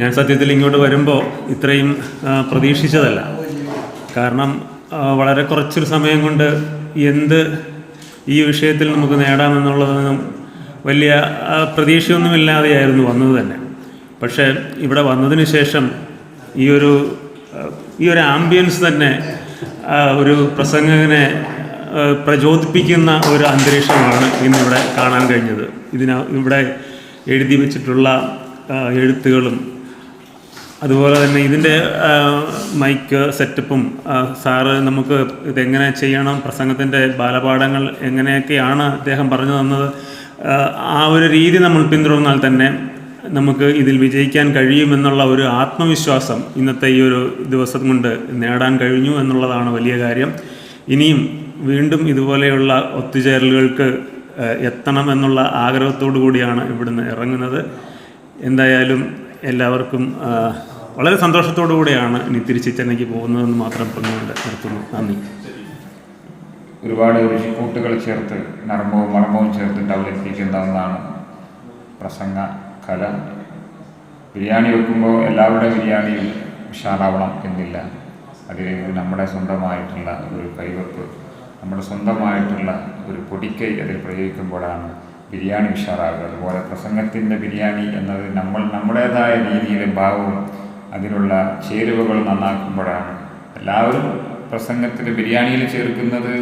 ഞാൻ സത്യത്തിൽ ഇങ്ങോട്ട് വരുമ്പോൾ ഇത്രയും പ്രതീക്ഷിച്ചതല്ല. കാരണം വളരെ കുറച്ചൊരു സമയം കൊണ്ട് എന്ത് ഈ വിഷയത്തിൽ നമുക്ക് നേടാമെന്നുള്ളതൊന്നും വലിയ പ്രതീക്ഷയൊന്നുമില്ലാതെയായിരുന്നു വന്നത് തന്നെ. പക്ഷേ ഇവിടെ വന്നതിന് ശേഷം ഈ ഒരു ഈ ഒരു ആംബിയൻസ് തന്നെ ഒരു പ്രസംഗകനെ പ്രചോദിപ്പിക്കുന്ന ഒരു അന്തരീക്ഷമാണ് ഇന്നിവിടെ കാണാൻ കഴിഞ്ഞത്. ഇതിന ഇവിടെ എഴുതി വെച്ചിട്ടുള്ള എഴുത്തുകളും അതുപോലെ തന്നെ ഇതിന്റെ മൈക്ക് സെറ്റപ്പും സാറ് നമുക്ക് ഇതെങ്ങനെ ചെയ്യണം പ്രസംഗത്തിന്റെ ബാലപാഠങ്ങൾ എങ്ങനെയൊക്കെയാണ് അദ്ദേഹം പറഞ്ഞു തന്നത് ആ, ഒരു രീതി നമ്മൾ പിന്തുടർന്നാൽ തന്നെ നമുക്ക് ഇതിൽ വിജയിക്കാൻ കഴിയുമെന്നുള്ള ഒരു ആത്മവിശ്വാസം ഇന്നത്തെ ഈ ഒരു ദിവസം കൊണ്ട് നേടാൻ കഴിഞ്ഞു എന്നുള്ളതാണ് വലിയ കാര്യം. ഇനിയും വീണ്ടും ഇതുപോലെയുള്ള ഒത്തുചേരലുകൾക്ക് എത്തണം എന്നുള്ള ആഗ്രഹത്തോടു കൂടിയാണ് ഇവിടുന്ന് ഇറങ്ങുന്നത്. എന്തായാലും എല്ലാവർക്കും വളരെ സന്തോഷത്തോടു കൂടിയാണ് ഇനി തിരിച്ച് ചെന്നൈക്ക് പോകുന്നതെന്ന് മാത്രം പറഞ്ഞുകൊണ്ട് നിർത്തുന്നു. നന്ദി. ഒരുപാട് കൂട്ടുകൾ ചേർത്ത് നർമ്മവും മർമ്മവും ചേർത്തിട്ട് അവതരിപ്പിക്കുന്ന പ്രസംഗ കല. ബിരിയാണി വെക്കുമ്പോൾ എല്ലാവരുടെ ബിരിയാണിയും ഉഷാറാവണം എന്നില്ല. അതിൽ നമ്മുടെ സ്വന്തമായിട്ടുള്ള ഒരു കൈവെപ്പ് നമ്മുടെ സ്വന്തമായിട്ടുള്ള ഒരു പൊടിക്കൈ അതിൽ പ്രയോഗിക്കുമ്പോഴാണ് ബിരിയാണി ഉഷാറാകുക. അതുപോലെ പ്രസംഗത്തിന്റെ ബിരിയാണി എന്നത് നമ്മൾ നമ്മുടേതായ രീതിയിലും ഭാവവും അതിലുള്ള ചേരുവകൾ നന്നാക്കുമ്പോഴാണ്. എല്ലാവരും പ്രസംഗത്തിൽ ബിരിയാണിയിൽ ചേർക്കുന്നത്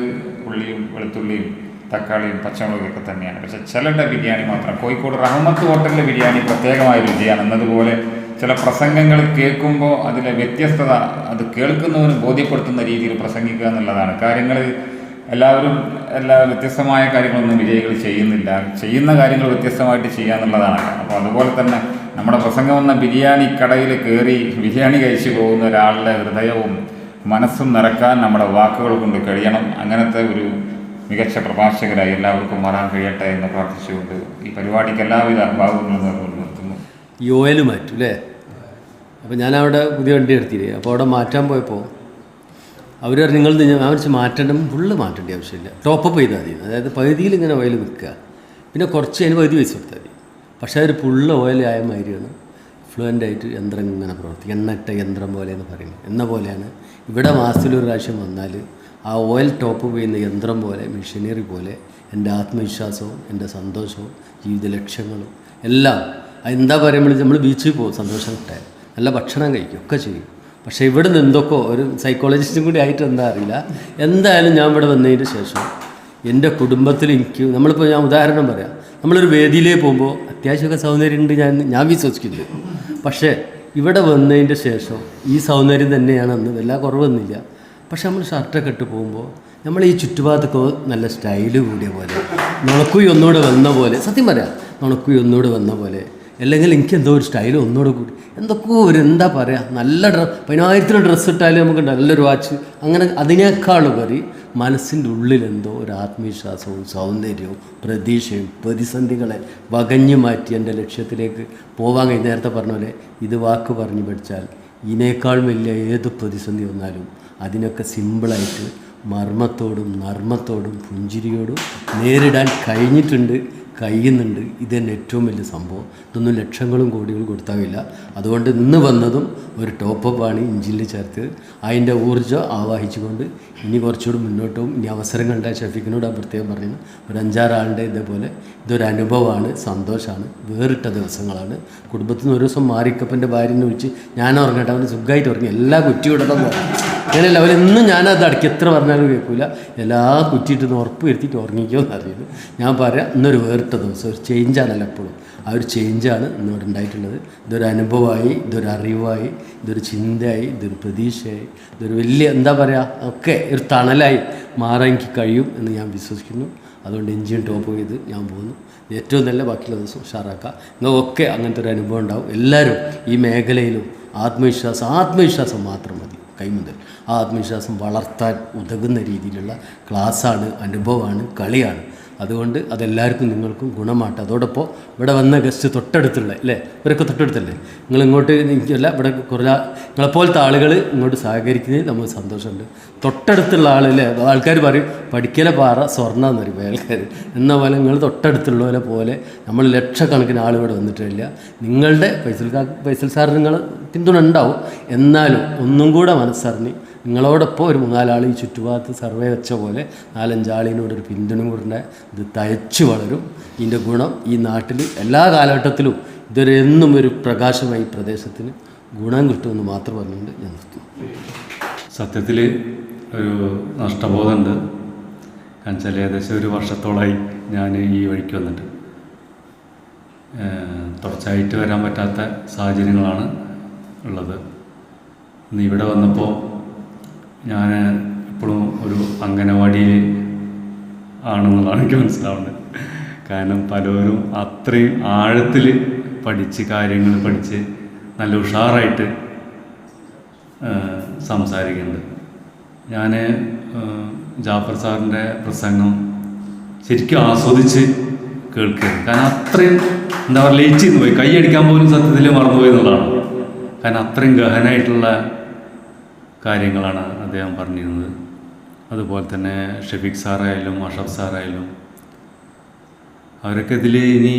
ഉള്ളിയും വെളുത്തുള്ളിയും തക്കാളിയും പച്ചമുളകൊക്കെ തന്നെയാണ്. പക്ഷെ ചിലരുടെ ബിരിയാണി മാത്രം. കോഴിക്കോട് റഹ്മത്ത് ഹോട്ടലിലെ ബിരിയാണി പ്രത്യേകമായ രുചിയാണ്. എന്നതുപോലെ ചില പ്രസംഗങ്ങൾ കേൾക്കുമ്പോൾ അതിലെ വ്യത്യസ്തത അത് കേൾക്കുന്നവന് ബോധ്യപ്പെടുത്തുന്ന രീതിയിൽ പ്രസംഗിക്കുക എന്നുള്ളതാണ്. കാര്യങ്ങൾ എല്ലാവരും എല്ലാ വ്യത്യസ്തമായ കാര്യങ്ങളൊന്നും വിജയികൾ ചെയ്യുന്നില്ല. ചെയ്യുന്ന കാര്യങ്ങൾ വ്യത്യസ്തമായിട്ട് ചെയ്യുക എന്നുള്ളതാണ്. അപ്പോൾ അതുപോലെ തന്നെ നമ്മുടെ പ്രസംഗം വന്ന ബിരിയാണി കടയിൽ കയറി ബിരിയാണി കഴിച്ചു പോകുന്ന ഒരാളുടെ ഹൃദയവും മനസ്സും നിറക്കാൻ നമ്മുടെ വാക്കുകൾ കൊണ്ട് കഴിയണം. അങ്ങനത്തെ ഒരു മികച്ച പ്രഭാഷകരായി എല്ലാവർക്കും മാറാൻ കഴിയട്ടെ എന്ന് പ്രാർത്ഥിച്ചുകൊണ്ട് ഈ പരിപാടിക്ക് എല്ലാവിധ ഭാഗങ്ങളും നിർത്തുന്നു. യോയൽ മാറ്റും അല്ലേ? അപ്പോൾ ഞാൻ അവിടെ പുതിയ വണ്ടി എടുത്തില്ലേ അപ്പോൾ അവിടെ മാറ്റാൻ പോയപ്പോൾ അവർ നിങ്ങൾ ഞാൻ വെച്ച് മാറ്റേണ്ട ഫുള്ള് മാറ്റേണ്ട ആവശ്യമില്ല. ടോപ്പപ്പ് ചെയ്താൽ മതി. അതായത് പകുതിയിൽ ഇങ്ങനെ ഓയിൽ നിൽക്കുക. പിന്നെ കുറച്ച് അതിന് പകുതി പൈസ കൊടുത്താൽ മതി. പക്ഷേ ഒരു പുള്ള ഓയിൽ ആയ മാതിരിയാണ്. ഫ്ലുവന്റ് ആയിട്ട് യന്ത്രം ഇങ്ങനെ പ്രവർത്തിക്കും. എണ്ണട്ട യന്ത്രം പോലെ എന്ന് പറയുന്നത്. എന്ന പോലെയാണ്. ഇവിടെ മാസത്തിലൊരു പ്രാവശ്യം വന്നാൽ ആ ഓയിൽ ടോപ്പ് ചെയ്യുന്ന യന്ത്രം പോലെ മെഷീനറി പോലെ എന്റെ ആത്മവിശ്വാസവും എന്റെ സന്തോഷവും ജീവിത ലക്ഷ്യങ്ങളും എല്ലാം എന്താ പറയുമ്പോൾ നമ്മൾ ബീച്ചിൽ പോകും. സന്തോഷം കിട്ടാൻ. നല്ല ഭക്ഷണം കഴിക്കും. ഒക്കെ ചെയ്യും. പക്ഷേ ഇവിടെ നിന്ന് എന്തൊക്കെ ഒരു സൈക്കോളജിസ്റ്റും കൂടി ആയിട്ട് എന്താ അറിയില്ല. എന്തായാലും ഞാൻ ഇവിടെ വന്നതിന് ശേഷം എന്റെ കുടുംബത്തിൽ എനിക്ക് നമ്മളിപ്പോൾ ഞാൻ ഉദാഹരണം പറയാം. നമ്മളൊരു വേദിയിലേ പോകുമ്പോൾ അത്യാവശ്യമൊക്കെ സൗന്ദര്യമുണ്ട് ഞാൻ ഞാൻ വിശ്വസിക്കുന്നത് പക്ഷേ ഇവിടെ വന്നതിന്റെ ശേഷം ഈ സൗന്ദര്യം തന്നെയാണ് അന്ന് വല്ല കുറവൊന്നുമില്ല. പക്ഷെ നമ്മൾ ഷർട്ടൊക്കെ ഇട്ട് പോകുമ്പോൾ നമ്മൾ ഈ ചുറ്റുപാടത്തൊക്കെ നല്ല സ്റ്റൈൽ കൂടിയ പോലെ നുണക്കുയി വന്ന പോലെ സത്യം പറയാം നുണക്കുയി വന്ന പോലെ അല്ലെങ്കിൽ എനിക്ക് എന്തോ ഒരു സ്റ്റൈൽ ഒന്നുകൂടെ കൂടി. എന്തൊക്കെയോ ഒരു എന്താ പറയുക നല്ല ഡ്രസ് പതിനായിരത്തിന് ഡ്രസ്സ് ഇട്ടാലും നമുക്ക് നല്ലൊരു വാച്ച് അങ്ങനെ അതിനേക്കാൾ ഉപരി മനസ്സിന്റെ ഉള്ളിൽ എന്തോ ഒരു ആത്മവിശ്വാസവും സൗന്ദര്യവും പ്രതീക്ഷയും പ്രതിസന്ധികളെ വകഞ്ഞു മാറ്റി എന്റെ ലക്ഷ്യത്തിലേക്ക് പോവാൻ കഴിഞ്ഞ നേരത്തെ പറഞ്ഞ പോലെ ഇത് വാക്ക് പറഞ്ഞു പഠിച്ചാൽ ഇതിനേക്കാൾ വലിയ ഏത് പ്രതിസന്ധി വന്നാലും അതിനൊക്കെ സിമ്പിളായിട്ട് മർമ്മത്തോടും നർമ്മത്തോടും പുഞ്ചിരിയോടും നേരിടാൻ കഴിഞ്ഞിട്ടുണ്ട്. കഴിയുന്നുണ്ട്. ഇത് തന്നെ ഏറ്റവും വലിയ സംഭവം. ഇതൊന്നും ലക്ഷങ്ങളും കോടികളും കൊടുത്താവില്ല. അതുകൊണ്ട് ഇന്ന് വന്നതും ഒരു ടോപ്പപ്പാണ് ഇഞ്ചിനിൽ ചേർത്ത്. അതിന്റെ ഊർജം ആവാഹിച്ചുകൊണ്ട് ഇനി കുറച്ചുകൂടി മുന്നോട്ടും ഇനി അവസരങ്ങളുടെ ഷഫീഖിനോട് പ്രത്യേകം പറയുന്നു. ഒരു അഞ്ചാറാളുടെ ഇതേപോലെ ഇതൊരു അനുഭവമാണ് സന്തോഷമാണ് വേറിട്ട ദിവസങ്ങളാണ്. കുടുംബത്തിൽ നിന്ന് ഒരു ദിവസം മാറിക്കപ്പന്റെ ഭാര്യനെ വിളിച്ച് ഞാൻ ഉറങ്ങട്ടെ അവന് സുഖമായിട്ട് ഉറങ്ങി. എല്ലാ കുറ്റിയും ഇടണം അങ്ങനെയല്ല അവരെന്നും ഞാനത് അടക്കി എത്ര പറഞ്ഞാലും കേൾക്കില്ല എല്ലാ കുറ്റിയിട്ടൊന്ന് ഉറപ്പ് വരുത്തിയിട്ട് ഉറങ്ങിക്കുമെന്ന് അറിയുന്നു. ഞാൻ പറയാം ഇന്നൊരു വേറിട്ട ദിവസം ഒരു ചേഞ്ചാണല്ലോ എപ്പോഴും. ആ ഒരു ചേഞ്ചാണ് ഇന്നിവിടെ ഉണ്ടായിട്ടുള്ളത്. ഇതൊരു അനുഭവമായി ഇതൊരു അറിവായി ഇതൊരു ചിന്തയായി ഇതൊരു പ്രതീക്ഷയായി ഇതൊരു വലിയ എന്താ പറയുക ഒക്കെ ഒരു തണലായി മാറാൻ എനിക്ക് കഴിയും എന്ന് ഞാൻ വിശ്വസിക്കുന്നു. അതുകൊണ്ട് എഞ്ചിൻ ടോപ്പ് ചെയ്ത് ഞാൻ പോകുന്നു. ഏറ്റവും നല്ല ബാക്കിയുള്ള ദിവസം ഉഷാറാക്കാം. നിങ്ങൾക്കൊക്കെ അങ്ങനത്തെ ഒരു അനുഭവം ഉണ്ടാവും. എല്ലാവരും ഈ മേഖലയിലും ആത്മവിശ്വാസം ആത്മവിശ്വാസം മാത്രം മതി. കൈമുതൽ. ആ ആത്മവിശ്വാസം വളർത്താൻ ഉതകുന്ന രീതിയിലുള്ള ക്ലാസ്സാണ് അനുഭവമാണ് കളിയാണ്. അതുകൊണ്ട് അതെല്ലാവർക്കും നിങ്ങൾക്കും ഗുണമാട്ടെ. അതോടൊപ്പം ഇവിടെ വന്ന ഗസ്റ്റ് തൊട്ടടുത്തുള്ള അല്ലേ? ഇവരൊക്കെ തൊട്ടടുത്തല്ലേ? നിങ്ങൾ ഇങ്ങോട്ട് എനിക്കല്ല ഇവിടെ കുറേ നിങ്ങളെപ്പോലത്തെ ആളുകൾ ഇങ്ങോട്ട് സഹകരിക്കുന്നതിൽ നമുക്ക് സന്തോഷമുണ്ട്. തൊട്ടടുത്തുള്ള ആളല്ലേ ആൾക്കാർ പറയും പഠിക്കലെ പാറ സ്വർണം എന്ന് പറയും ആൾക്കാർ എന്ന പോലെ നിങ്ങൾ തൊട്ടടുത്തുള്ളവരെ പോലെ നമ്മൾ ലക്ഷക്കണക്കിന് ആൾ ഇവിടെ വന്നിട്ടില്ല. നിങ്ങളുടെ ഫൈസൽ ഫൈസൽ സാർ നിങ്ങൾ പിന്തുണ ഉണ്ടാവും എന്നാലും ഒന്നും കൂടെ മനസ്സറിഞ്ഞ് നിങ്ങളോടൊപ്പം ഒരു മൂന്നാലാൾ ഈ ചുറ്റുഭാഗത്ത് സർവേ വെച്ച പോലെ നാലഞ്ചാളിനോട് ഒരു പിന്തുണ കൂടെ ഇത് തയച്ചു വളരും. ഇതിന്റെ ഗുണം ഈ നാട്ടിൽ എല്ലാ കാലഘട്ടത്തിലും ഇതൊരു എന്നും ഒരു പ്രകാശമായി പ്രദേശത്തിന് ഗുണം കിട്ടുമെന്ന് മാത്രം പറഞ്ഞുകൊണ്ട് ഞാൻ നിർത്തുന്നു. സത്യത്തിൽ ഒരു നഷ്ടബോധമുണ്ട് കാരണം വെച്ചാൽ ഏകദേശം ഒരു വർഷത്തോളമായി ഞാൻ ഈ വഴിക്ക് വന്നിട്ട്. തുടർച്ചയായിട്ട് വരാൻ പറ്റാത്ത സാഹചര്യങ്ങളാണ്. ഉള്ളത്. ഇന്ന് ഇവിടെ വന്നപ്പോൾ ഞാൻ ഇപ്പോഴും ഒരു അംഗനവാടിയിൽ ആണെന്നുള്ളതാണ് എനിക്ക് മനസ്സിലാവുന്നത്. കാരണം പലരും അത്രയും ആഴത്തിൽ പഠിച്ച് കാര്യങ്ങൾ പഠിച്ച് നല്ല ഉഷാറായിട്ട് സംസാരിക്കുന്നുണ്ട്. ഞാൻ ജാഫർ സാറിന്റെ പ്രസംഗം ശരിക്കും ആസ്വദിച്ച് കേൾക്കുകയാണ്. കാരണം അത്രയും എന്താ പറയുക ചെയ്തു പോയി. കൈയടിക്കാൻ പോലും സത്യത്തിൽ മറന്നുപോയി എന്നുള്ളതാണ്. കാരണം അത്രയും ഗഹനായിട്ടുള്ള കാര്യങ്ങളാണ് അദ്ദേഹം പറഞ്ഞിരുന്നത്. അതുപോലെ തന്നെ ഷഫീഖ് സാറായാലും അഷഫ് സാറായാലും അവരൊക്കെ ഇതിൽ ഇനി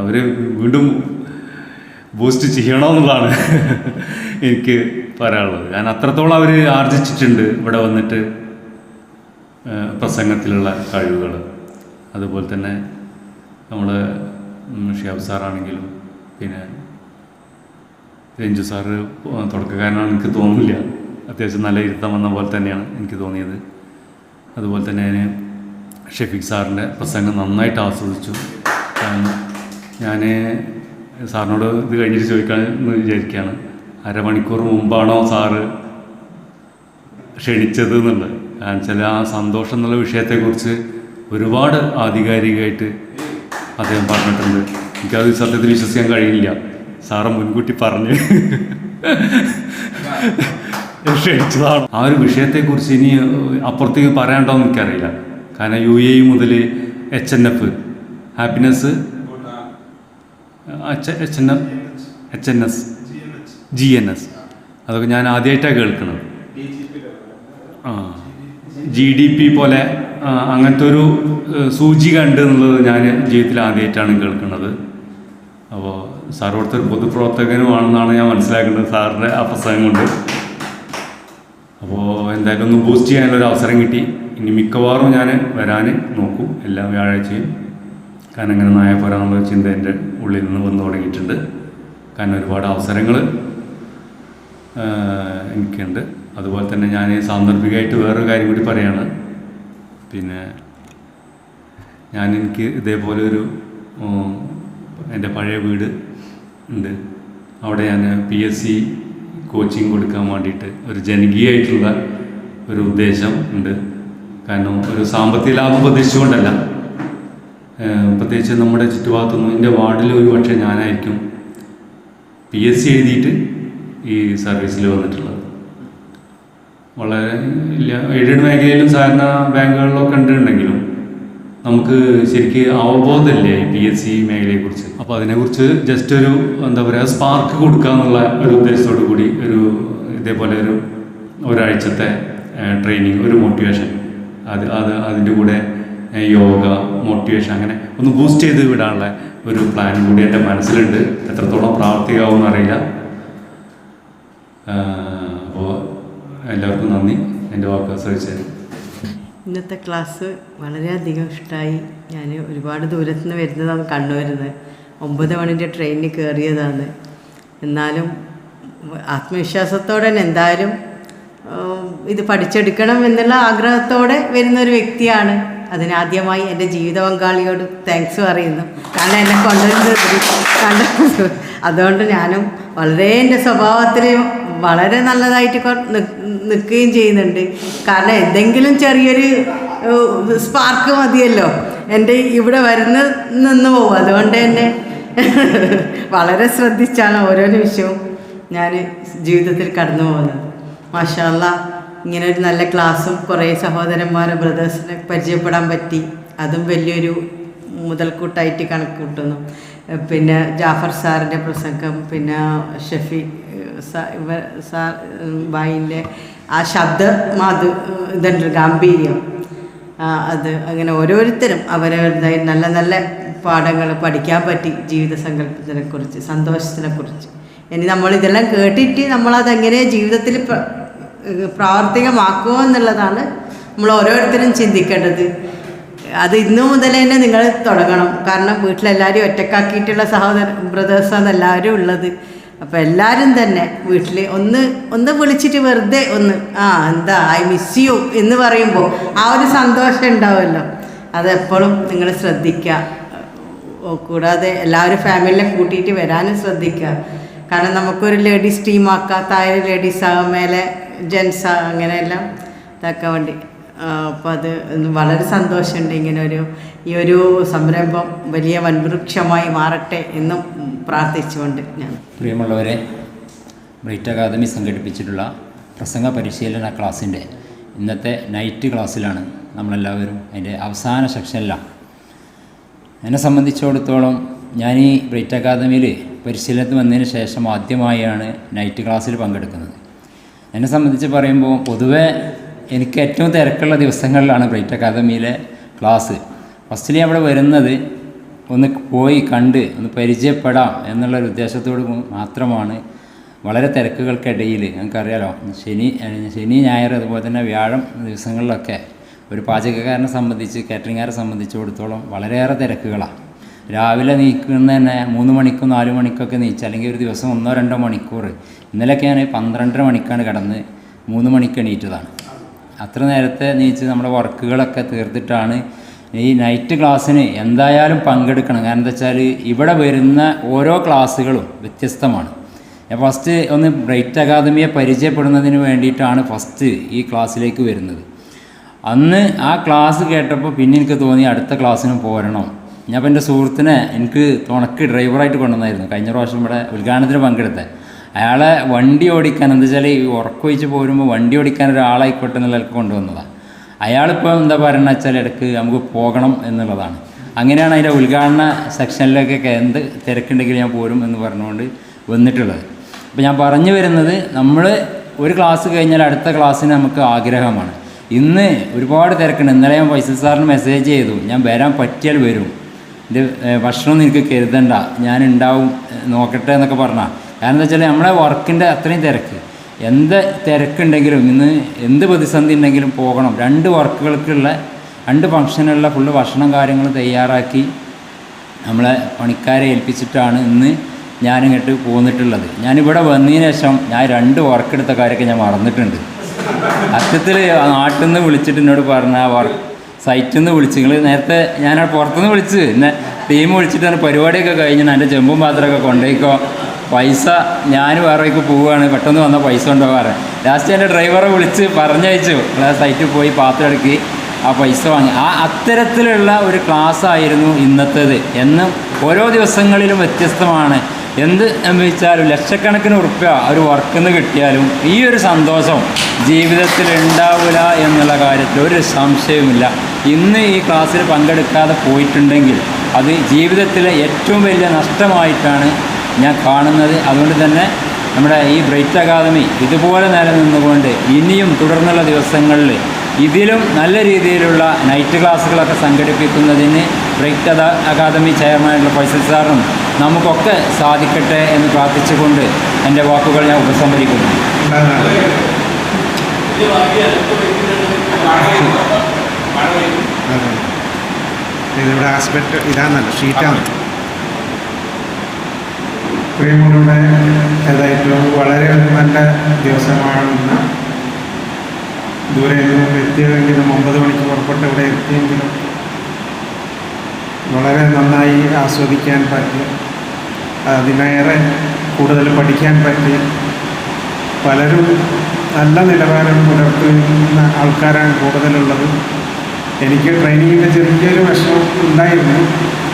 അവരെ വീണ്ടും ബൂസ്റ്റ് ചെയ്യണമെന്നുള്ളതാണ് എനിക്ക് പറയാനുള്ളത്. കാരണം അത്രത്തോളം അവർ ആർജിച്ചിട്ടുണ്ട് ഇവിടെ വന്നിട്ട് പ്രസംഗത്തിലുള്ള കഴിവുകൾ അതുപോലെ തന്നെ നമ്മൾ ഷിയാബ് സാറാണെങ്കിലും പിന്നെ രഞ്ജു സാറ് തുടക്കക്കാരനാണ് എനിക്ക് തോന്നുന്നില്ല. അത്യാവശ്യം നല്ല ഇരുത്തം വന്ന പോലെ തന്നെയാണ് എനിക്ക് തോന്നിയത്. അതുപോലെ തന്നെ ഞാൻ ഷെഫീഖ് സാറിന്റെ പ്രസംഗം നന്നായിട്ട് ആസ്വദിച്ചു. ഞാൻ സാറിനോട് ഇത് കഴിഞ്ഞിട്ട് ചോദിക്കാമെന്ന് വിചാരിക്കുകയാണ്. അരമണിക്കൂർ മുമ്പാണോ സാറ് ക്ഷണിച്ചത് എന്നുള്ളത്. കാരണം വെച്ചാൽ ആ സന്തോഷം എന്നുള്ള വിഷയത്തെക്കുറിച്ച് ഒരുപാട് ആധികാരികമായിട്ട് അദ്ദേഹം പറഞ്ഞിട്ടുണ്ട്. എനിക്കത് സത്യത്തിൽ വിശ്വസിക്കാൻ കഴിയില്ല സാറ് മുൻകൂട്ടി പറഞ്ഞ് ക്ഷണിച്ചതാണ്. ആ ഒരു വിഷയത്തെക്കുറിച്ച് ഇനി അപ്പുറത്തേക്ക് പറയാണ്ടോ എന്ന് എനിക്കറിയില്ല. കാരണം യു എ മുതൽ H N F happiness H N F H N S G N S അതൊക്കെ ഞാൻ ആദ്യമായിട്ടാണ് കേൾക്കുന്നത് ആ ജി ഡി പി പോലെ അങ്ങനത്തെ ഒരു സൂചി സൂചിക ഉണ്ട് എന്നുള്ളത് ഞാൻ ജീവിതത്തിൽ ആദ്യമായിട്ടാണ് കേൾക്കുന്നത് അപ്പോൾ സാർ ഇവിടുത്തെ ഒരു പൊതുപ്രവർത്തകനുമാണെന്നാണ് ഞാൻ മനസ്സിലാക്കുന്നത് സാറിന്റെ ആ പുസ്തകം കൊണ്ട്. അപ്പോൾ എന്തായാലും ഒന്ന് ബൂസ്റ്റ് ചെയ്യാനുള്ളൊരു അവസരം കിട്ടി. ഇനി മിക്കവാറും ഞാൻ വരാൻ നോക്കും എല്ലാ വ്യാഴാഴ്ചയും. കാരണം ഇങ്ങനെ നായപ്പോരാന്നുള്ള ചിന്ത എന്റെ ഉള്ളിൽ നിന്ന് വന്നു തുടങ്ങിയിട്ടുണ്ട്. കാരണം ഒരുപാട് അവസരങ്ങൾ എനിക്കുണ്ട്. അതുപോലെ തന്നെ ഞാൻ സാന്ദർഭികമായിട്ട് വേറൊരു കാര്യം കൂടി പറയാണ്. പിന്നെ ഞാൻ എനിക്ക് ഇതേപോലെ ഒരു എന്റെ പഴയ വീട് ഉണ്ട്. അവിടെ ഞാൻ പി എസ് സി കോച്ചിങ് കൊടുക്കാൻ വേണ്ടിയിട്ട് ഒരു ജനകീയമായിട്ടുള്ള ഒരു ഉദ്ദേശം ഉണ്ട്. കാരണം ഒരു സാമ്പത്തിക ലാഭം പ്രതീക്ഷിച്ചുകൊണ്ടല്ല. പ്രത്യേകിച്ച് നമ്മുടെ ചുറ്റുഭാഗത്തൊന്നും എന്റെ വാർഡിൽ ഒരു പക്ഷേ ഞാനായിരിക്കും പി എസ് സി എഴുതിയിട്ട് ഈ സർവീസിൽ വന്നിട്ടുള്ളത്. വളരെ ഇല്ല എയ്ഡഡ് മേഖലയിലും സാധാരണ ബാങ്കുകളിലൊക്കെ ഉണ്ടെങ്കിലും നമുക്ക് ശരിക്കും അവബോധമില്ലേ പി എസ് സി മേഖലയെക്കുറിച്ച്. അപ്പോൾ അതിനെക്കുറിച്ച് ജസ്റ്റ് ഒരു എന്താ പറയുക സ്പാർക്ക് കൊടുക്കുക എന്നുള്ള ഒരു ഉദ്ദേശത്തോടു കൂടി ഒരു ഇതേപോലെ ഒരു ഒരാഴ്ചത്തെ ട്രെയിനിങ് ഒരു മോട്ടിവേഷൻ അത് അത് അതിന്റെ കൂടെ യോഗ മോട്ടിവേഷൻ അങ്ങനെ ഒന്ന് ബൂസ്റ്റ് ചെയ്ത് വിടാനുള്ള ഒരു പ്ലാൻ കൂടി എന്റെ മനസ്സിലുണ്ട്. എത്രത്തോളം പ്രാവർത്തികമാവും അറിയില്ല. അപ്പോൾ എല്ലാവർക്കും നന്ദി. എന്റെ വാക്ക് ശ്രമിച്ചത് ഇന്നത്തെ ക്ലാസ് വളരെയധികം ഇഷ്ടമായി ഞാൻ ഒരുപാട് ദൂരത്തുനിന്ന് വരുന്നതാണ് കണ്ണൂരിൽ നിന്ന് ഒമ്പത് മണിന്റെ ട്രെയിനിൽ കയറിയതാണ്. എന്നാലും ആത്മവിശ്വാസത്തോടെ തന്നെ എന്തായാലും ഇത് പഠിച്ചെടുക്കണം എന്നുള്ള ആഗ്രഹത്തോടെ വരുന്ന ഒരു വ്യക്തിയാണ്. അതിനാദ്യമായി എന്റെ ജീവിത പങ്കാളിയോട് താങ്ക്സ് പറയുന്നു. കാരണം എന്നെ കൊണ്ടുവരുന്നത് അതുകൊണ്ട് ഞാനും വളരെ എന്റെ സ്വഭാവത്തിൽ വളരെ നല്ലതായിട്ട് നിൽക്കുകയും ചെയ്യുന്നുണ്ട്. കാരണം എന്തെങ്കിലും ചെറിയൊരു സ്പാർക്ക് മതിയല്ലോ. എന്റെ ഇവിടെ വരുന്ന നിന്ന് പോകും അതുകൊണ്ട് തന്നെ വളരെ ശ്രദ്ധിച്ചാണ് ഓരോ നിമിഷവും ഞാൻ ജീവിതത്തിൽ കടന്നു പോകുന്നത്. മാഷാല്ല ഇങ്ങനെ ഒരു നല്ല ക്ലാസ്സും കുറേ സഹോദരന്മാരെ ബ്രദേഴ്സിനെ പരിചയപ്പെടാൻ പറ്റി. അതും വലിയൊരു മുതൽക്കൂട്ടായിട്ട് കണക്ക് കൂട്ടുന്നു. പിന്നെ ജാഫർ സാറിന്റെ പ്രസംഗം പിന്നെ ഷഫി സാർ ബായിന്റെ ആ ശബ്ദ മാധു ഇതുണ്ട് ഗാംഭീര്യം. അത് അങ്ങനെ ഓരോരുത്തരും അവരവരുടേതായ നല്ല നല്ല പാഠങ്ങൾ പഠിക്കാൻ പറ്റി ജീവിത സങ്കല്പത്തിനെ കുറിച്ച് സന്തോഷത്തിനെ കുറിച്ച്. ഇനി നമ്മൾ ഇതെല്ലാം കേട്ടിട്ട് നമ്മളതെങ്ങനെ ജീവിതത്തിൽ പ്രാവർത്തികമാക്കുക എന്നുള്ളതാണ് നമ്മൾ ഓരോരുത്തരും ചിന്തിക്കേണ്ടത്. അത് ഇന്നു മുതൽ തന്നെ നിങ്ങൾ തുടങ്ങണം. കാരണം വീട്ടിലെല്ലാവരും ഒറ്റക്കാക്കിയിട്ടുള്ള സഹോദര ബ്രദേഴ്സാണ് എല്ലാവരും ഉള്ളത്. അപ്പോൾ എല്ലാവരും തന്നെ വീട്ടിൽ ഒന്ന് ഒന്ന് വിളിച്ചിട്ട് വെറുതെ ഒന്ന് ആ എന്താ ഐ മിസ് യു എന്ന് പറയുമ്പോൾ ആ ഒരു സന്തോഷം ഉണ്ടാവുമല്ലോ. അതെപ്പോഴും നിങ്ങൾ ശ്രദ്ധിക്കുക. കൂടാതെ എല്ലാവരും ഫാമിലിനെ കൂട്ടിയിട്ട് വരാനും ശ്രദ്ധിക്കുക. കാരണം നമുക്കൊരു ലേഡീസ് ടീമാക്കാം താഴെ ലേഡീസ് ആകാം മേലെ ജെൻസ് ആകാം അങ്ങനെയെല്ലാം ഇതാക്കാൻ വേണ്ടി. അപ്പോൾ അത് വളരെ സന്തോഷമുണ്ട് ഇങ്ങനെ ഒരു ഈ ഒരു സംരംഭം വലിയ വൻവൃക്ഷമായി മാറട്ടെ എന്നും പ്രാർത്ഥിച്ചുകൊണ്ട് ഞാൻ. പ്രിയമുള്ളവരെ ബ്രൈറ്റ് അക്കാദമി സംഘടിപ്പിച്ചിട്ടുള്ള പ്രസംഗ പരിശീലന ക്ലാസ്സിന്റെ ഇന്നത്തെ നൈറ്റ് ക്ലാസ്സിലാണ് നമ്മളെല്ലാവരും അതിന്റെ അവസാന സെക്ഷനിലാണ് എന്നെ സംബന്ധിച്ചിടത്തോളം ഞാൻ ഈ ബ്രൈറ്റ് അക്കാദമിയിൽ പരിശീലനത്തിന് വന്നതിന് ശേഷം ആദ്യമായാണ് നൈറ്റ് ക്ലാസ്സിൽ പങ്കെടുക്കുന്നത്. എന്നെ സംബന്ധിച്ച് പറയുമ്പോൾ പൊതുവേ എനിക്ക് ഏറ്റവും തിരക്കുള്ള ദിവസങ്ങളിലാണ് ബ്രൈറ്റ് അക്കാദമിയിലെ ക്ലാസ് ഫസ്റ്റിൽ അവിടെ വരുന്നത് ഒന്ന് പോയി കണ്ട് ഒന്ന് പരിചയപ്പെടാം എന്നുള്ളൊരു ഉദ്ദേശത്തോട് മാത്രമാണ് വളരെ തിരക്കുകൾക്കിടയിൽ. നിങ്ങൾക്കറിയാലോ ശനി ശനി ഞായർ അതുപോലെ തന്നെ വ്യാഴം ദിവസങ്ങളിലൊക്കെ ഒരു പാചകക്കാരനെ സംബന്ധിച്ച് കാറ്ററിംഗുകാരെ സംബന്ധിച്ചിടത്തോളം വളരെയേറെ തിരക്കുകളാണ് രാവിലെ നീക്കുന്ന തന്നെ മൂന്ന് മണിക്കും നാല് മണിക്കൊക്കെ നീച്ച് അല്ലെങ്കിൽ ഒരു ദിവസം ഒന്നോ രണ്ടോ മണിക്കൂർ. ഇന്നലെയൊക്കെ ഞാൻ പന്ത്രണ്ടര മണിക്കാണ് കിടന്ന് മൂന്ന് മണിക്ക് എണീറ്റതാണ്. അത്ര നേരത്തെ നീച്ച് നമ്മുടെ വർക്കുകളൊക്കെ തീർത്തിട്ടാണ് ഈ നൈറ്റ് ക്ലാസ്സിന് എന്തായാലും പങ്കെടുക്കണം. കാരണം എന്താ വെച്ചാൽ ഇവിടെ വരുന്ന ഓരോ ക്ലാസ്സുകളും വ്യത്യസ്തമാണ്. ഫസ്റ്റ് ഒന്ന് ബ്രൈറ്റ് അക്കാദമിയെ പരിചയപ്പെടുന്നതിന് വേണ്ടിയിട്ടാണ് ഫസ്റ്റ് ഈ ക്ലാസ്സിലേക്ക് വരുന്നത്. അന്ന് ആ ക്ലാസ് കേട്ടപ്പോൾ പിന്നെ എനിക്ക് തോന്നി അടുത്ത ക്ലാസ്സിന് പോരണം. ഞാൻ എന്റെ സുഹൃത്തിനെ എനിക്ക് തുണക്ക് ഡ്രൈവറായിട്ട് കൊണ്ടുവന്നായിരുന്നു. കഴിഞ്ഞ പ്രാവശ്യം ഇവിടെ ഉദ്ഘാടനത്തിന് പങ്കെടുത്തത് അയാളെ വണ്ടി ഓടിക്കാൻ എന്താ വെച്ചാൽ ഈ ഉറക്കൊഴിച്ച് പോരുമ്പോൾ വണ്ടി ഓടിക്കാൻ ഒരാളായിക്കോട്ടെ എന്നുള്ളവർക്ക് കൊണ്ടുവന്നതാണ് അയാളിപ്പോൾ എന്താ പറയുന്നത് വെച്ചാൽ ഇടയ്ക്ക് നമുക്ക് പോകണം എന്നുള്ളതാണ്. അങ്ങനെയാണ് അതിന്റെ ഉദ്ഘാടന സെക്ഷനിലേക്കൊക്കെ എന്ത് തിരക്കുണ്ടെങ്കിൽ ഞാൻ പോരും എന്ന് പറഞ്ഞുകൊണ്ട് വന്നിട്ടുള്ളത്. അപ്പോൾ ഞാൻ പറഞ്ഞു വരുന്നത് നമ്മൾ ഒരു ക്ലാസ് കഴിഞ്ഞാൽ അടുത്ത ക്ലാസ്സിന് നമുക്ക് ആഗ്രഹമാണ്. ഇന്ന് ഒരുപാട് തിരക്കുണ്ട്. ഇന്നലെ ഞാൻ ഫൈസൽ സാറിന് മെസ്സേജ് ചെയ്തു. ഞാൻ വരാൻ പറ്റിയാൽ വരും. ഇത് ഭക്ഷണം നിനക്ക് കരുതണ്ട. ഞാൻ ഉണ്ടാവും നോക്കട്ടെ എന്നൊക്കെ പറഞ്ഞാൽ കാരണം എന്താ വെച്ചാൽ നമ്മളെ വർക്കിന്റെ അത്രയും തിരക്ക്. എന്ത് തിരക്കുണ്ടെങ്കിലും ഇന്ന് എന്ത് പ്രതിസന്ധി ഉണ്ടെങ്കിലും പോകണം. രണ്ട് വർക്കുകൾക്കുള്ള രണ്ട് ഫംഗ്ഷനുള്ള ഫുള്ള് ഭക്ഷണം കാര്യങ്ങൾ തയ്യാറാക്കി നമ്മളെ പണിക്കാരെ ഏൽപ്പിച്ചിട്ടാണ് ഇന്ന് ഞാനിങ്ങോട്ട് പോന്നിട്ടുള്ളത്. ഞാനിവിടെ വന്നതിന് ശേഷം ഞാൻ രണ്ട് വർക്കെടുത്ത കാര്യമൊക്കെ ഞാൻ മറന്നിട്ടുണ്ട്. അറ്റത്തിൽ നാട്ടിൽ നിന്ന് വിളിച്ചിട്ട് എന്നോട് പറഞ്ഞ വർക്ക് സൈറ്റിൽ നിന്ന് വിളിച്ച്. നിങ്ങൾ നേരത്തെ ഞാൻ പുറത്തുനിന്ന് വിളിച്ച്. എന്നെ ടീം വിളിച്ചിട്ടാണ് പരിപാടിയൊക്കെ കഴിഞ്ഞ് എന്റെ ചെമ്പും പാത്രമൊക്കെ കൊണ്ടുപോയിക്കോ പൈസ ഞാൻ വേറേക്ക് പോവുകയാണ്. പെട്ടെന്ന് വന്ന പൈസ കൊണ്ടുപോകാറ് ലാസ്റ്റ് എന്റെ ഡ്രൈവറെ വിളിച്ച് പറഞ്ഞയച്ചു. സൈറ്റിൽ പോയി പാത്രം എടുക്കി ആ പൈസ വാങ്ങി. ആ അത്തരത്തിലുള്ള ഒരു ക്ലാസ് ആയിരുന്നു ഇന്നത്തേത്. എന്നും ഓരോ ദിവസങ്ങളിലും വ്യത്യസ്തമാണ്. എന്ത് സംഭവിച്ചാലും ലക്ഷക്കണക്കിന് ഉറുപ്പ്യ ഒരു വർക്കിൽ നിന്ന് കിട്ടിയാലും ഈ ഒരു സന്തോഷം ജീവിതത്തിൽ ഉണ്ടാവില്ല എന്നുള്ള കാര്യത്തിൽ ഒരു സംശയവുമില്ല. ഇന്ന് ഈ ക്ലാസ്സിൽ പങ്കെടുക്കാതെ പോയിട്ടുണ്ടെങ്കിൽ അത് ജീവിതത്തിലെ ഏറ്റവും വലിയ നഷ്ടമായിട്ടാണ് ഞാൻ കാണുന്നത്. അതുകൊണ്ട് തന്നെ നമ്മുടെ ഈ ബ്രൈറ്റ് അക്കാദമി ഇതുപോലെ നിലനിന്നുകൊണ്ട് ഇനിയും തുടർന്നുള്ള ദിവസങ്ങളിൽ ഇതിലും നല്ല രീതിയിലുള്ള നൈറ്റ് ക്ലാസ്സുകളൊക്കെ സംഘടിപ്പിക്കുന്നതിന് അത- അക്കാദമി ചെയർമാനായിട്ടുള്ള ഫൈസൽ സാറിനും നമുക്കൊക്കെ സാധിക്കട്ടെ എന്ന് പ്രാർത്ഥിച്ചുകൊണ്ട് എന്റെ വാക്കുകൾ ഞാൻ ഉപസംഹരിക്കുന്നു. ഇതിവിടെ ആസ്പെക്ട് ഇതാണല്ലോ ഷീറ്റാണ് ഏതായിട്ടും വളരെ നല്ല ദിവസമാണെന്ന് ദൂരെ എത്തിയതെങ്കിലും ഒമ്പത് മണിക്ക് പുറപ്പെട്ട് ഇവിടെ എത്തിയെങ്കിലും വളരെ നന്നായി ആസ്വദിക്കാൻ പറ്റി. അതിനേറെ കൂടുതൽ പഠിക്കാൻ പറ്റി. പലരും നല്ല നിലവാരം പുലർത്തുന്ന ആൾക്കാരാണ് കൂടുതലുള്ളത്. എനിക്ക് ട്രെയിനിങ്ങിന്റെ ചെറിയൊരു വിഷമം ഉണ്ടായിരുന്നു.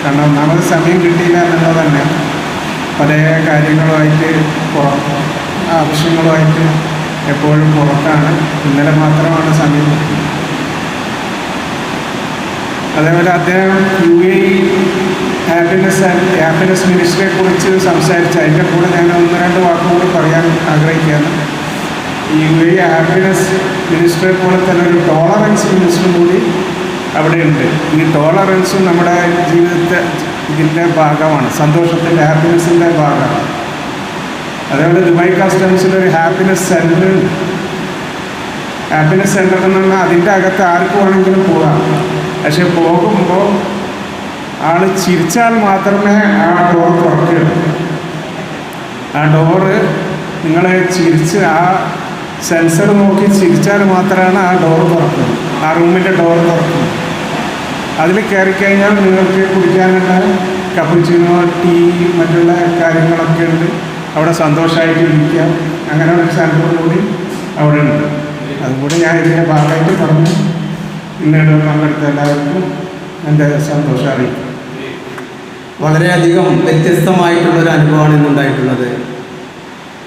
കാരണം ഒന്നാമത് സമയം കിട്ടിയില്ല എന്നുള്ളത് തന്നെ. പല കാര്യങ്ങളുമായിട്ട് പുറ- ആവശ്യങ്ങളുമായിട്ട് എപ്പോഴും പുറത്താണ്. ഇന്നലെ മാത്രമാണ് സമയം കിട്ടിയത്. അതേപോലെ അദ്ദേഹം U A E happiness and happiness മിനിസ്റ്ററെ കുറിച്ച് സംസാരിച്ച് അതിന്റെ കൂടെ ഞാൻ ഒന്ന് രണ്ട് വാക്കുകൂടി പറയാൻ ആഗ്രഹിക്കുകയാണ്. യു എ ഹാപ്പിനെസ് മിനിസ്റ്ററെ പോലെ തന്നെ ഒരു ടോളറൻസ് മിനിസ്റ്റർ കൂടി അവിടെയുണ്ട് ഈ ടോളറൻസും നമ്മുടെ ജീവിതത്തെ ഇതിന്റെ ഭാഗമാണ്. സന്തോഷത്തിന്റെ ഹാപ്പിനെസ്സിന്റെ ഭാഗമാണ്. അതേപോലെ ദുബായ് കസ്റ്റംസിൽ ഒരു ഹാപ്പിനെസ് സെന്റർ ഹാപ്പിനെസ് സെന്റർ എന്ന് പറഞ്ഞാൽ അതിന്റെ അകത്ത് ആർക്ക് വേണമെങ്കിലും പോകാം. പക്ഷെ പോകുമ്പോൾ ആൾ ചിരിച്ചാൽ മാത്രമേ ആ ഡോർ തുറക്കുകയുള്ളൂ. ആ ഡോറ് നിങ്ങളെ ചിരിച്ച് ആ സെൻസർ നോക്കി ചിരിച്ചാൽ മാത്രമാണ് ആ ഡോർ തുറക്കുന്നത്. ആ റൂമിന്റെ ഡോർ തുറക്കുന്നത്. അതിൽ കയറി കഴിഞ്ഞാൽ നിങ്ങൾക്ക് കുടിക്കാനുള്ള കപ്പുച്ചിനോ ടീ മറ്റുള്ള കാര്യങ്ങളൊക്കെ ഉണ്ട്. അവിടെ സന്തോഷമായിട്ട് ഇരിക്കാം അങ്ങനെ ഒരു കൂടി അവിടെ ഉണ്ട്. അതും കൂടി ഞാൻ ഇതിന്റെ ഭാഗമായിട്ട് പറഞ്ഞു. ഇന്നീട് പങ്കെടുത്ത എല്ലാവർക്കും എന്റെ സന്തോഷം അറിയിക്കും. വളരെയധികം വ്യത്യസ്തമായിട്ടുള്ളൊരു അനുഭവമാണ് ഇന്നുണ്ടായിട്ടുള്ളത്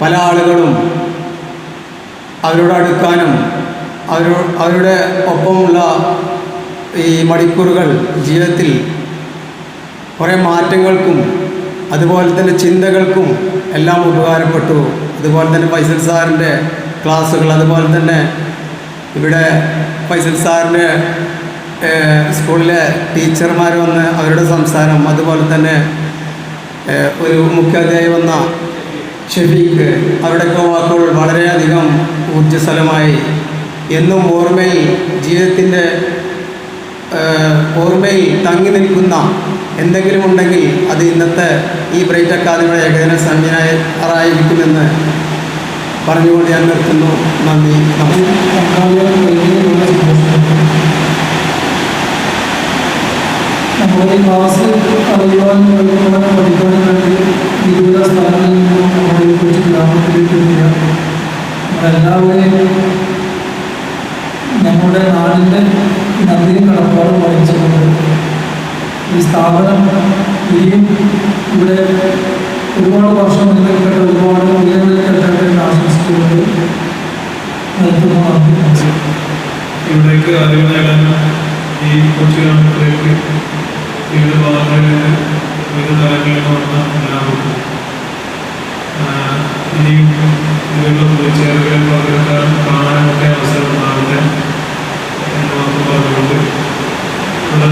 പല ആളുകളും അവരോട് അടുക്കാനും അവരോ അവരുടെ ഒപ്പമുള്ള ഈ മണിക്കൂറുകൾ ജീവിതത്തിൽ കുറേ മാറ്റങ്ങൾക്കും അതുപോലെ തന്നെ ചിന്തകൾക്കും എല്ലാം ഉപകാരപ്പെട്ടു. അതുപോലെ തന്നെ ഫൈസൽ സാറിന്റെ ക്ലാസ്സുകൾ അതുപോലെ തന്നെ ഇവിടെ ഫൈസൽ സാറിന്റെ സ്കൂളിലെ ടീച്ചർമാർ വന്ന് അവരുടെ സംസാരം അതുപോലെ തന്നെ ഒരു മുഖ്യാധ്യായി വന്ന ഷെഫീഖ് അവരുടെയൊക്കെ വാക്കുകൾ വളരെയധികം ഊർജസ്വലമായി. എന്നും ഓർമ്മയിൽ ജീവിതത്തിന്റെ ഓർമ്മയിൽ തങ്ങി നിൽക്കുന്ന എന്തെങ്കിലും ഉണ്ടെങ്കിൽ അത് ഇന്നത്തെ ഈ ബ്രൈറ്റ് അക്കാദമിയുടെ ഏകദിന സെമിനാറായിരിക്കുമെന്ന് പറഞ്ഞുകൊണ്ട് ഞാൻ നിർത്തുന്നു. നന്ദി. നമ്മുടെ നിന്നും നമ്മുടെ നാടിന്റെ ഈ സ്ഥാപനം ഇനിയും ഇവിടെ ഒരുപാട് വർഷം നിലനിൽക്കട്ടെ ഒരുപാട് ഉയർന്നിൽക്കട്ടെ എന്ന് ഇവിടേക്ക് അറിവ് ഈ കൊച്ചു ഗ്രാമത്തിലേക്ക് വിവിധ ഭാഗങ്ങളിൽ നിന്ന് വിവിധ തലങ്ങളിൽ നിന്ന് വന്ന എല്ലാവർക്കും ഇനിയും ഇവരുടെ പൊതുച്ചേരുകളിൽ പങ്കെടുക്കാൻ കാണാനൊക്കെ അവസരം ഉണ്ടാകട്ടെ എന്ന് മാത്രം പറഞ്ഞുകൊണ്ട് ഇവിടെ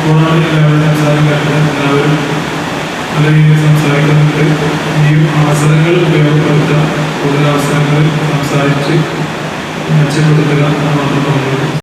കൂടാതെ എല്ലാവരും സംസാരിക്കാറുണ്ട് എല്ലാവരും രീതിയിൽ സംസാരിക്കുന്നുണ്ട്. ഇനിയും അവസരങ്ങൾ ഉപയോഗപ്പെടുത്തുക കൂടുതൽ അവസരങ്ങളിൽ സംസാരിച്ച് മെച്ചപ്പെടുത്തുക എന്ന് മാത്രം പറഞ്ഞുകൊണ്ട്